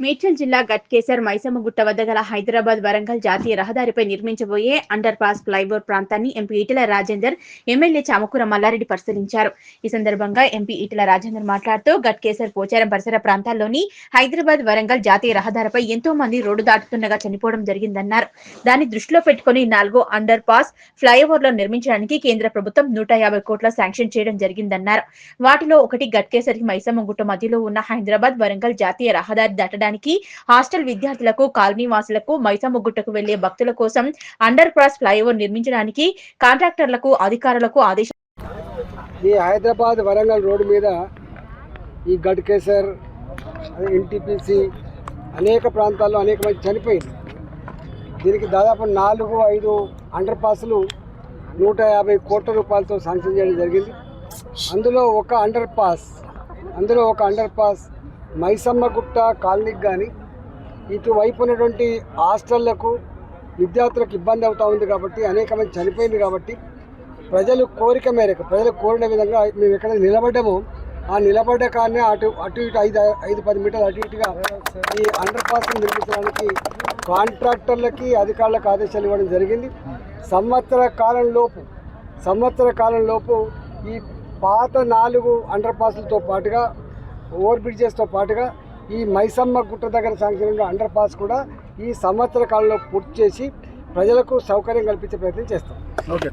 మేడ్చల్ జిల్లా గట్కేసర్ మైసమ్మగుట్ట వద్ద గల హైదరాబాద్ వరంగల్ జాతీయ రహదారిపై నిర్మించబోయే అండర్ పాస్ ఫ్లైఓవర్ ప్రాంతాన్ని ఎంపీ ఈటల రాజేందర్ ఎమ్మెల్యే చామకూర మల్లారెడ్డి పరిశీలించారు. ఈ సందర్భంగా ఎంపీ ఈటల రాజేందర్ మాట్లాడుతూ గట్కేసర్ పోచారం పరిసర ప్రాంతాల్లోని హైదరాబాద్ వరంగల్ జాతీయ రహదారిపై ఎంతో మంది రోడ్డు దాటుతుండగా చనిపోవడం జరిగిందన్నారు. దాన్ని దృష్టిలో పెట్టుకుని నాలుగో అండర్ పాస్ ఫ్లైఓవర్లో నిర్మించడానికి కేంద్ర ప్రభుత్వం నూట యాభై కోట్ల శాంక్షన్ చేయడం జరిగిందన్నారు. వాటిలో ఒకటి గట్కేసర్కి మైసమ్మగుట్ట మధ్యలో ఉన్న హైదరాబాద్ వరంగల్ జాతీయ రహదారి దాటడానికి హాస్టల్ విద్యార్థులకు కాలనీ వాసులకు మైసమ్మగుట్టకు వెళ్ళే భక్తుల కోసం అండర్ క్రాస్ ఫ్లైఓవర్ నిర్మించడానికి కాంట్రాక్టర్లకు అధికారులకు ఆదేశం. ఈ హైదరాబాద్ వరంగల్ రోడ్డు మీద ఈ గడ్కేసర్ ఎన్టీపీసీ అనేక ప్రాంతాల్లో అనేక మంది చనిపోయింది. దీనికి దాదాపు నాలుగు ఐదు అండర్ పాస్లు నూట యాభై కోట్ల రూపాయలతో శాంక్షన్ చేయడం జరిగింది. అందులో ఒక అండర్ పాస్ అందులో ఒక అండర్ పాస్ మైసమ్మగుట్ట కాలనీకి కానీ ఇటువైపు ఉన్నటువంటి హాస్టళ్ళకు విద్యార్థులకు ఇబ్బంది అవుతూ ఉంది కాబట్టి అనేక మంది చనిపోయింది కాబట్టి ప్రజలు కోరిక మేరకు ప్రజలు కోరిన విధంగా మేము ఎక్కడ నిలబడ్డామో. ఆ నిలబడ్డ కారణే అటు అటు ఇటు ఐదు ఐదు పది మీటర్లు అటు ఇటుగా ఈ అండర్ పాస్ నిర్మించడానికి కాంట్రాక్టర్లకి అధికారులకు ఆదేశాలు ఇవ్వడం జరిగింది. సంవత్సర కాలంలోపు సంవత్సర కాలంలోపు ఈ పాత నాలుగు అండర్ పాస్లతో పాటుగా ఓవర్ బ్రిడ్జెస్తో పాటుగా ఈ మైసమ్మ గుట్ట దగ్గర శాంక్షన్ అండర్ పాస్ కూడా ఈ సంవత్సర కాలంలో పూర్తి చేసి ప్రజలకు సౌకర్యం కల్పించే ప్రయత్నం చేస్తాం. ఓకే